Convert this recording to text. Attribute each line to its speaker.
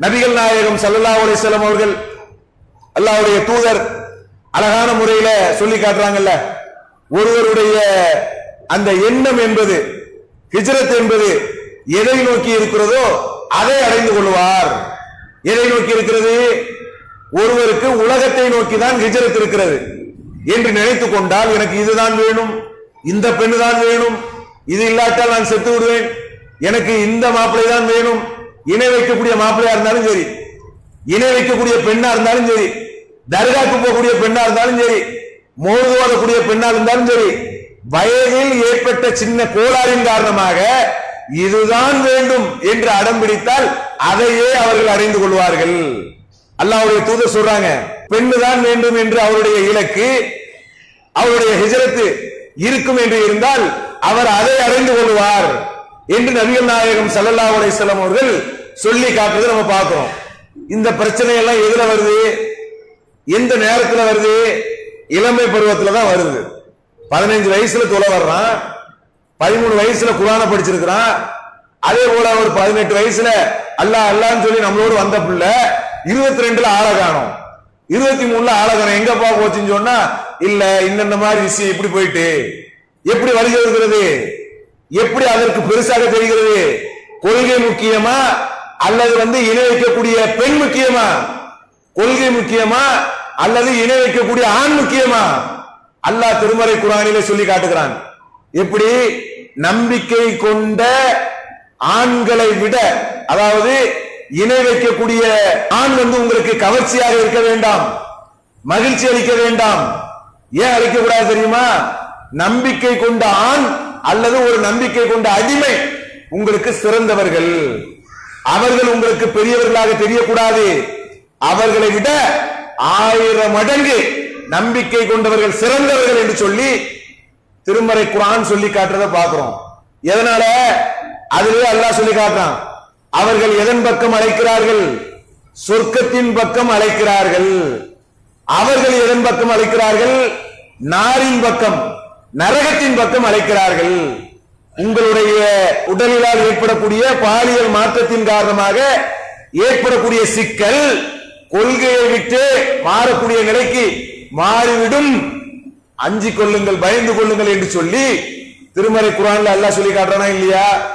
Speaker 1: நபிகள் நாயகம் சல்லா அலைஹி வஸல்லம் அவர்கள் அல்லாவுடைய தூதர் அழகான முறையில சொல்லி காட்டுறாங்கல்ல ஒருவருடைய அந்த எண்ணம் என்பது ஹிஜ்ரத் என்பது எதை நோக்கி இருக்கிறதோ அதை அடைந்து கொள்வார். எதை நோக்கி இருக்கிறது? ஒருவருக்கு உலகத்தை நோக்கி தான் ஹிஜ்ரத் இருக்கிறது என்று நினைத்துக் கொண்டால் எனக்கு இதுதான் வேணும் இந்த பெண்ணு தான் வேணும் இது இல்லாட்டால் நான் செத்து விடுவேன் எனக்கு இந்த மாப்பிள்ளை தான் வேணும் இணை வைக்கக்கூடிய மாப்பிள்ளையா இருந்தாலும் சரி இணை வைக்கக்கூடிய பெண்ணா இருந்தாலும் சரி தர்காக்கு போகக்கூடிய பெண்ணா இருந்தாலும் சரி மோது ஓதக்கூடிய பெண்ணா இருந்தாலும் சரி வயதில் ஏற்பட்ட சின்ன கோளாறின் காரணமாக இதுதான் வேண்டும் என்று அடம் பிடித்தால் அதையே அவர்கள் அறிந்து கொள்வார்கள். அல்லாஹ்வுடைய தூதர் சொல்றாங்க பெண்ணு தான் வேண்டும் என்று அவருடைய இலக்கு அவருடைய ஹிஜரத்து இருக்கும் என்று இருந்தால் அவர் அதை அறிந்து கொள்வார் என்று நபிகள் நாயகம் சல்லல்லா அலைஹி அவர்கள் சொல்லி காட்டுறதை நம்ம பார்க்கிறோம். இந்த பிரச்சனை எல்லாம் எதுல வருது? எந்த நேரத்துல வருது? இளமை பருவத்துல தான் வருது. பதினஞ்சு வயசுல தொலை வர்றான். பதிமூணு வயசுல குரான படிச்சிருக்கிறான். அதே போல ஒரு பதினெட்டு வயசுல அல்லா அல்லான்னு சொல்லி நம்மளோடு வந்த பிள்ளை இருபத்தி ரெண்டுல ஆளை காணும். இருபத்தி மூணுல ஆளை காணும். எங்கப்பா போச்சுன்னு சொன்னா இல்ல இந்த மாதிரி விஷயம் இப்படி போயிட்டு? எப்படி வருகிறது எப்படி அதற்கு பெருசாக தெரிகிறது? கொள்கை முக்கியமா? அல்லது வந்து இணை வைக்கக்கூடிய பெண் முக்கியமா? கொள்கை முக்கியமா? அல்லது இணை வைக்கக்கூடிய ஆண் முக்கியமா? அல்லாஹ் திருமறை குரானிலே சொல்லி காட்டுகிறான். எப்படி? நம்பிக்கை கொண்ட ஆண்களை விட அதாவது இணை வைக்கக்கூடிய ஆண் வந்து உங்களுக்கு கவர்ச்சியாக இருக்க வேண்டாம். மகிழ்ச்சி அளிக்க வேண்டாம். ஏன் அளிக்க கூடாது தெரியுமா? நம்பிக்கை கொண்ட ஆண் அல்லது ஒரு நம்பிக்கை கொண்ட அடிமை உங்களுக்கு சிறந்தவர்கள். அவர்கள் உங்களுக்கு பெரியவர்களாக தெரியக்கூடாது. அவர்களை விட ஆயிரம் மடங்கு நம்பிக்கை கொண்டவர்கள் சிறந்தவர்கள் என்று சொல்லி திருமறை குரான் சொல்லி காட்டுறத பார்க்கிறோம். எதனால? அதுவே அல்லாஹ் சொல்லி காட்டுறான். அவர்கள் எதன் பக்கம் அழைக்கிறார்கள்? சொர்க்கத்தின் பக்கம் அழைக்கிறார்கள். அவர்கள் எதன் பக்கம் அழைக்கிறார்கள்? நாரின் பக்கம் நரகத்தின் பக்கம் அழைக்கிறார்கள். உங்களுடைய உடலிலால் ஏற்படக்கூடிய பாலியல் மாற்றத்தின் காரணமாக ஏற்படக்கூடிய சிக்கல் கொள்கையை விட்டு மாறக்கூடிய நிலைக்கு மாறிவிடும். அஞ்சிக் கொள்ளுங்கள் பயந்து கொள்ளுங்கள் என்று சொல்லி திருமறை குரான்ல அல்லாஹ் சொல்லி காட்டுறானா இல்லையா?